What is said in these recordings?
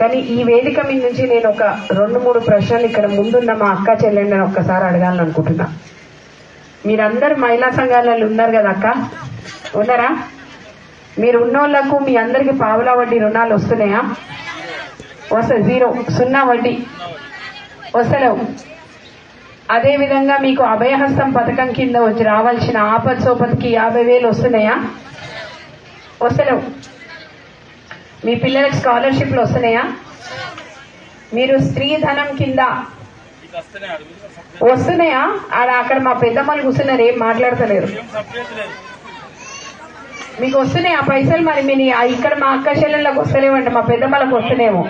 కానీ ఈ వేదిక మీద నుంచి నేను ఒక రెండు మూడు ప్రశ్నలు ఇక్కడ ముందున్న మా అక్క చెల్లెండని ఒక్కసారి అడగాలని అనుకుంటున్నా. మీరందరు మహిళా సంఘాలలో ఉన్నారు కదా అక్క? ఉన్నారా? మీరు ఉన్నోళ్ళకు మీ అందరికి పావులా వడ్డీ రుణాలు వస్తున్నాయా? వస్తాయి జీరో సున్నా వడ్డీ. వస్తలేవు. అదే విధంగా మీకు అభయహస్తం పథకం కింద వచ్చి రావాల్సిన ఆపత్ సోపతికి యాభై వేలు వస్తున్నాయా? వస్తలేవు. మీ పిల్లలకు స్కాలర్షిప్లు వస్తున్నాయా? మీరు స్త్రీ ధనం కింద వస్తున్నాయా? ఆడ అక్కడ మా పెద్దమ్మలు కూర్చున్నారు ఏం మాట్లాడతలేరు. మీకు వస్తున్నాయి ఆ పైసలు? మరి మీ ఇక్కడ మా అక్క చెల్లెళ్ళకి వస్తలేవంట మా పెద్దమ్మలకు వస్తున్నాయేమో.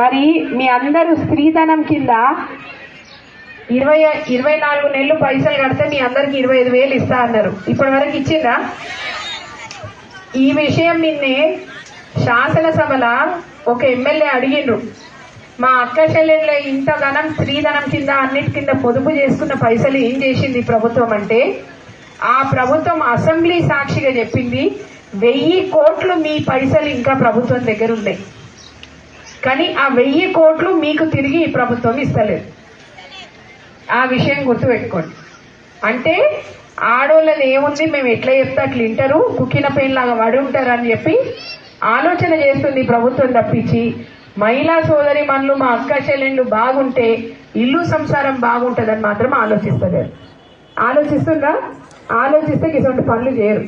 మరి మీ అందరూ స్త్రీధనం కింద ఇరవై ఇరవై నాలుగు నెలలు పైసలు కడితే మీ అందరికి ఇరవై ఐదు వేలు ఇస్తా అన్నారు. ఇప్పటి వరకు ఇచ్చిందా ఈ విషయం నిన్నే శాసనసభల ఒక ఎమ్మెల్యే అడిగిండ్రు. మా అక్క చెల్లెళ్ళ ధనం స్త్రీధనం కింద అన్నిటి కింద పొదుపు చేసుకున్న పైసలు ఏం చేసింది ప్రభుత్వం అంటే ఆ ప్రభుత్వం అసెంబ్లీ సాక్షిగా చెప్పింది వెయ్యి కోట్లు మీ పైసలు ఇంకా ప్రభుత్వం దగ్గర ఉన్నాయి. కానీ ఆ వెయ్యి కోట్లు మీకు తిరిగి ప్రభుత్వం ఇస్తలేదు. ఆ విషయం గుర్తుపెట్టుకోండి. అంటే ఆడోళ్ళది ఏముంది? మేము ఎట్లా చెప్తే అట్లా వింటారు కుక్కిన పెయిన్ లాగా పడి ఉంటారు అని చెప్పి ఆలోచన చేస్తుంది ప్రభుత్వం తప్పించి. మహిళా సోదరి మనులు మా అక్క చెల్లెళ్ళు బాగుంటే ఇల్లు సంసారం బాగుంటుందని మాత్రం ఆలోచిస్తలేరు. ఆలోచిస్తుందా? ఆలోచిస్తే ఇటువంటి పనులు చేయరు.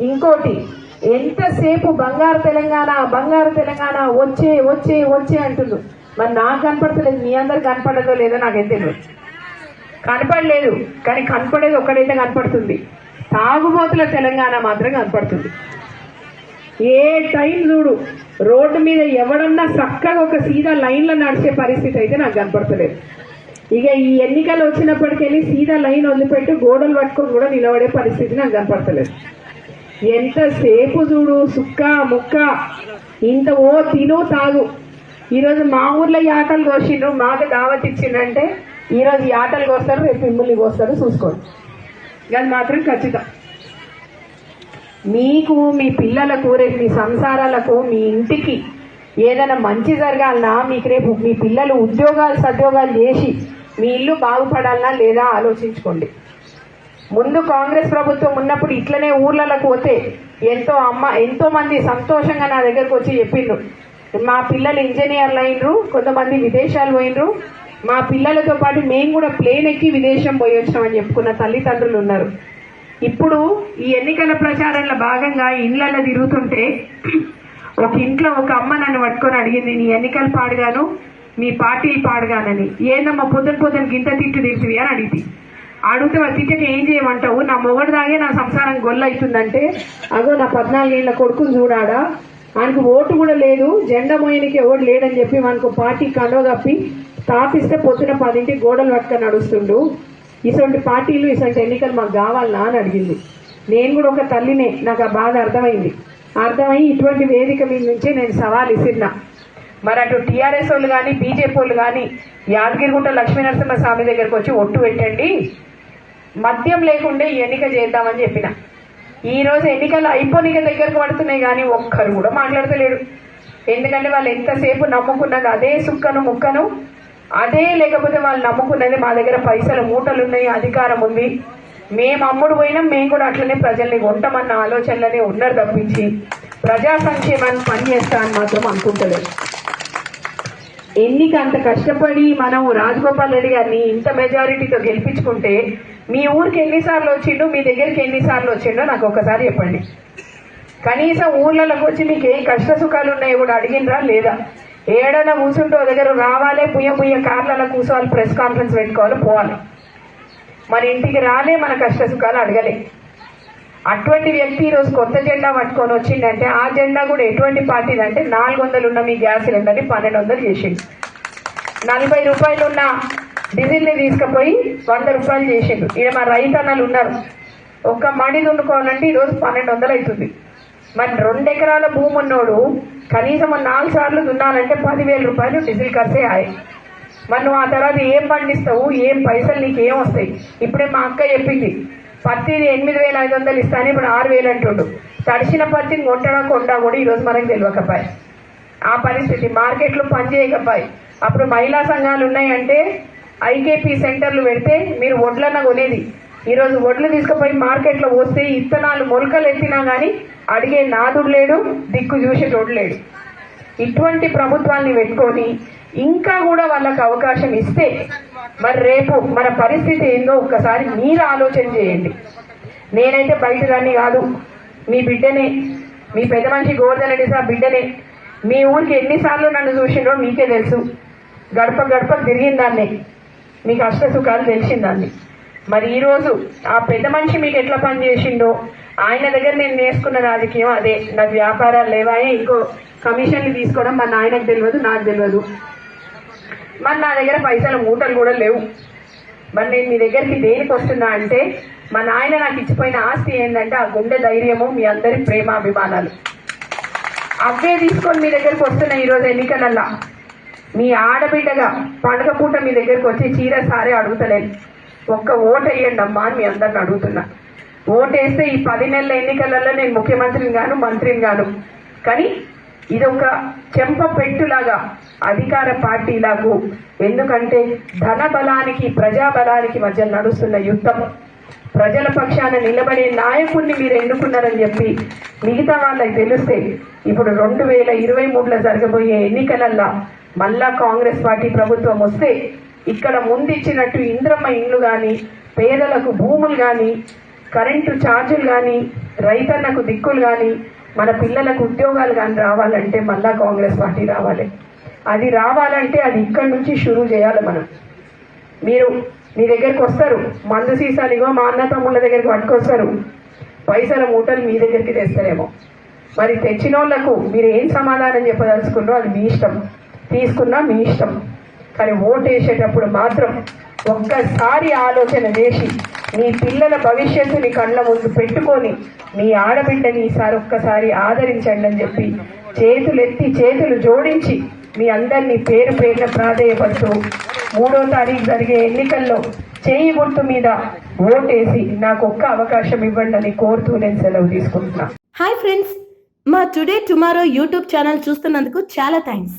ఇంకోటి ఎంతసేపు బంగారు తెలంగాణ బంగారు తెలంగాణ వచ్చే వచ్చే వచ్చే అంటుండ్రు. మరి నాకు కనపడతలేదు మీ అందరు కనపడదో లేదో నాకైతే తెలియదు కనపడలేదు. కానీ కనపడేది ఒక్కడైతే కనపడుతుంది. తాగుబోతుల తెలంగాణ మాత్రం కనపడుతుంది. ఏ టైం చూడు రోడ్డు మీద ఎవడన్నా చక్కగా ఒక సీదా లైన్లో నడిచే పరిస్థితి అయితే నాకు కనపడతలేదు. ఇక ఈ ఎన్నికలు వచ్చినప్పటికెళ్ళి సీదా లైన్ వదిలిపెట్టి గోడలు పట్టుకొని కూడా నిలబడే పరిస్థితి నాకు కనపడతలేదు. ఎంతసేపు చూడు సుక్క ముక్క ఇంత ఓ తిను తాగు. ఈరోజు మా ఊర్లో ఈ ఆటలు కోసిండ్రు మాకు దావత్ ఇచ్చిండ్రంటే ఈరోజు ఈ ఆటలు కోస్తారు రేపు మిమ్మల్ని కోస్తారు చూసుకోండి. అది మాత్రం ఖచ్చితం. మీకు మీ పిల్లలకు రేపు మీ సంసారాలకు మీ ఇంటికి ఏదైనా మంచి జరగాలన్నా మీకు రేపు మీ పిల్లలు ఉద్యోగాలు సద్యోగాలు చేసి మీ ఇల్లు బాగుపడాలన్నా లేదా ఆలోచించుకోండి. ముందు కాంగ్రెస్ ప్రభుత్వం ఉన్నప్పుడు ఇట్లనే ఊర్లకు పోతే ఎంతో అమ్మ ఎంతో మంది సంతోషంగా నా దగ్గరకు వచ్చి చెప్పిండ్రు. మా పిల్లలు ఇంజనీర్లు అయినరు కొంతమంది విదేశాలు పోయినరు. మా పిల్లలతో పాటు మేము కూడా ప్లేన్ ఎక్కి విదేశం పోయి వచ్చినామని చెప్పుకున్న తల్లిదండ్రులు ఉన్నారు. ఇప్పుడు ఈ ఎన్నికల ప్రచారంలో భాగంగా ఇండ్లలో తిరుగుతుంటే ఒక ఇంట్లో ఒక అమ్మ నన్ను పట్టుకొని అడిగింది నీ ఎన్నికలు పాడుగాను మీ పార్టీ పాడుగానని. ఏందమ్మా పొద్దున పొద్దున గింత తిట్టు తిరిగి అని అడిగింది. అడిగితే వాళ్ళ తిట్టక ఏం చేయమంటావు? నా మొగడు దాగే నా సంసారం గొల్ల అవుతుందంటే అగో నా పద్నాలుగేళ్ళ కొడుకుని చూడాడా? ఆయనకు ఓటు కూడా లేదు. జెండా మోయనికి ఎవడు లేడని చెప్పి మనకు పార్టీ కండవ కప్పి తాపిస్తే పొద్దున పదింటికి గోడలు పట్టుకొని నడుస్తుండు. ఇటువంటి పార్టీలు ఇటువంటి ఎన్నికలు మాకు కావాలనా అని అడిగింది. నేను కూడా ఒక తల్లినే నాకు ఆ బాధ అర్థమైంది. అర్థమై ఇటువంటి వేదిక మీద నుంచే నేను సవాల్ ఇసిరినా మరి అటు టీఆర్ఎస్ వాళ్ళు కానీ బీజేపీ వాళ్ళు కానీ యాదగిరిగుంట లక్ష్మీనరసింహ స్వామి దగ్గరకు వచ్చి ఒట్టు పెట్టండి. మద్యం లేకుండా ఎన్నిక చేద్దామని చెప్పిన. ఈ రోజు ఎన్నికలు అయిపోనిక దగ్గరకు పడుతున్నాయి కానీ ఒక్కరు కూడా మాట్లాడతలేడు ఎందుకంటే వాళ్ళు ఎంతసేపు నమ్ముకున్నది అదే సుక్కను ముక్కను. అదే లేకపోతే వాళ్ళు నమ్ముకున్నది మా దగ్గర పైసలు మూటలు ఉన్నాయి అధికారం ఉంది. మేము అమ్ముడు పోయినాం మేము కూడా అట్లనే ప్రజల్ని కొంటామన్న ఆలోచనలనే ఉన్నారు తప్పించి. ప్రజా సంక్షేమాన్ని పనిచేస్తా అని మాత్రం అనుకుంటలేదు. ఎన్నిక అంత కష్టపడి మనం రాజగోపాల్ రెడ్డి గారిని ఇంత మెజారిటీతో గెలిపించుకుంటే మీ ఊరికి ఎన్నిసార్లు వచ్చిండు మీ దగ్గరికి ఎన్నిసార్లు వచ్చిండో నాకు ఒకసారి చెప్పండి. కనీసం ఊర్లలోకి వచ్చి మీకు ఏ కష్ట సుఖాలు ఉన్నాయో కూడా అడిగినరా లేదా? ఏడైనా కూర్చుంటే దగ్గర రావాలి పుయ్య పుయ్య కార్లలో కూర్చోవాలి ప్రెస్ కాన్ఫరెన్స్ పెట్టుకోవాలి పోవాలి. మన ఇంటికి రాలే మన కష్ట సుఖాలు అడగలే. అటువంటి వ్యక్తి ఈరోజు కొత్త జెండా పట్టుకొని వచ్చిందంటే ఆ జెండా కూడా ఎటువంటి పార్టీది అంటే నాలుగు వందలు ఉన్న మీ గ్యాస్ సిలిండర్ని పన్నెండు వందలు చేసిండు. నలభై రూపాయలు ఉన్న డీజిల్ని తీసుకుపోయి వంద రూపాయలు చేసిండు. ఇక్కడ మా రైతన్నలు ఉన్నారు. ఒక్క మడి దున్నుకోవాలంటే ఈరోజు పన్నెండు వందలు అవుతుంది. మరి రెండు ఎకరాల భూమి ఉన్నోడు కనీసం నాలుగు సార్లు దున్నాలంటే పదివేల రూపాయలు డీజిల్ ఖర్చే ఆయి. మరి నువ్వు ఆ తర్వాత ఏం పండిస్తావు? ఏం పైసలు నీకు ఏం వస్తాయి? ఇప్పుడే మా అక్క చెప్పింది. పత్తి ఎనిమిది వేల ఐదు వందలు ఇస్తాను ఇప్పుడు ఆరు వేలు అంటుండు. తడిసిన పత్తిని కొట్టడా కొండా కూడా ఈరోజు మనకు తెలియకపోయి. ఆ పరిస్థితి మార్కెట్లు పనిచేయకపోయి అప్పుడు మహిళా సంఘాలు ఉన్నాయంటే ఐకేపీ సెంటర్లు పెడితే మీరు వడ్లన్న కొనేది. ఈరోజు వడ్లు తీసుకుపోయి మార్కెట్లో పోస్తే ఇత్తనాలు మొలకలు ఎత్తినా కానీ అడిగే నాదుడు లేడు దిక్కు చూసేటోడు లేడు. ఇటువంటి ప్రభుత్వాన్ని పెట్టుకొని ఇంకా కూడా వాళ్ళకు అవకాశం ఇస్తే మరి రేపు మన పరిస్థితి ఏందో ఒక్కసారి మీరు ఆలోచన చేయండి. నేనైతే బయట దాన్ని కాదు. మీ బిడ్డనే మీ పెద్ద మనిషి గోవర్ధన్ రెడ్డి సార్ బిడ్డనే. మీ ఊరికి ఎన్నిసార్లు నన్ను చూసిండ్రో మీకే తెలుసు. గడప గడప తిరిగిందాన్ని మీకు అష్ట సుఖాలు తెలిసిందాన్ని మరి ఈరోజు ఆ పెద్ద మనిషి మీకు ఎట్లా పని చేసిండో ఆయన దగ్గర నేను నేర్చుకున్న రాజకీయం అదే. నాకు వ్యాపారాలు లేవాయే ఇంకో కమిషన్లు తీసుకోవడం మా నాయనకు తెలియదు నాకు తెలియదు. మరి నా దగ్గర పైసలు మూటలు కూడా లేవు. మరి నేను మీ దగ్గరికి దేనికి వస్తున్నా అంటే మా నాయన నాకు ఇచ్చిపోయిన ఆస్తి ఏంటంటే ఆ గుండె ధైర్యము మీ అందరి ప్రేమాభిమానాలు. అవే తీసుకొని మీ దగ్గరికి వస్తున్న ఈరోజు ఎన్నికలల్లా. మీ ఆడబిడ్డగా పండుగ పూట మీ దగ్గరకు వచ్చి చీర సారే అడుగుతలేదు ఒక్క ఓటు అమ్మా అని మీ అందరిని అడుగుతున్నా. ఓటేస్తే ఈ పది నెలల ఎన్నికలలో నేను ముఖ్యమంత్రిని గాను మంత్రిని గాను. కానీ ఇది ఒక చెంప పెట్టులాగా అధికార పార్టీలకు ఎందుకంటే ధన బలానికి ప్రజా బలానికి మధ్య నడుస్తున్న యుద్ధం. ప్రజల పక్షాన నిలబడే నాయకుడిని మీరు ఎన్నుకున్నారని చెప్పి మిగతా వాళ్ళకి తెలిస్తే ఇప్పుడు రెండు వేల ఇరవై మూడులో జరగబోయే ఎన్నికలల్లా మళ్ళా కాంగ్రెస్ పార్టీ ప్రభుత్వం వస్తే ఇక్కడ ముందు ఇచ్చినట్టు ఇంద్రమ్మ ఇండ్లు కానీ పేదలకు భూములు కానీ కరెంటు ఛార్జీలు కానీ రైతన్నకు దిక్కులు కానీ మన పిల్లలకు ఉద్యోగాలు కానీ రావాలంటే మళ్ళా కాంగ్రెస్ పార్టీ రావాలి. అది రావాలంటే అది ఇక్కడి నుంచి షురూ చేయాలి మనం. మీరు మీ దగ్గరికి వస్తారు మందు సీసాలు ఇగో మా అన్న తమ్ముళ్ళ దగ్గరికి పట్టుకొస్తారు. పైసల మూటలు మీ దగ్గరికి తెస్తారేమో మరి తెచ్చిన వాళ్ళకు మీరు ఏం సమాధానం చెప్పదలుచుకున్నారో అది మీ ఇష్టం. తీసుకున్నా మీ ఇష్టం. కానీ ఓటేసేటప్పుడు వేసేటప్పుడు మాత్రం ఒక్కసారి ఆలోచన చేసి మీ పిల్లల భవిష్యత్తుని కళ్ళ ముందు పెట్టుకొని మీ ఆడబిడ్డని ఈసారి ఒక్కసారి ఆదరించండి అని చెప్పి చేతులెత్తి చేతులు జోడించి మీ అందరినీ పేరు పేరున ప్రాధేయపడుతూ మూడో తారీఖు జరిగే ఎన్నికల్లో చేయి గుర్తు మీద ఓటేసి నాకు ఒక్క అవకాశం ఇవ్వండి అని కోరుతూ నేను సెలవు తీసుకుంటున్నా. హాయ్ ఫ్రెండ్స్ మా టుడే టుమారో యూట్యూబ్ ఛానల్ చూస్తున్నందుకు చాలా థ్యాంక్స్.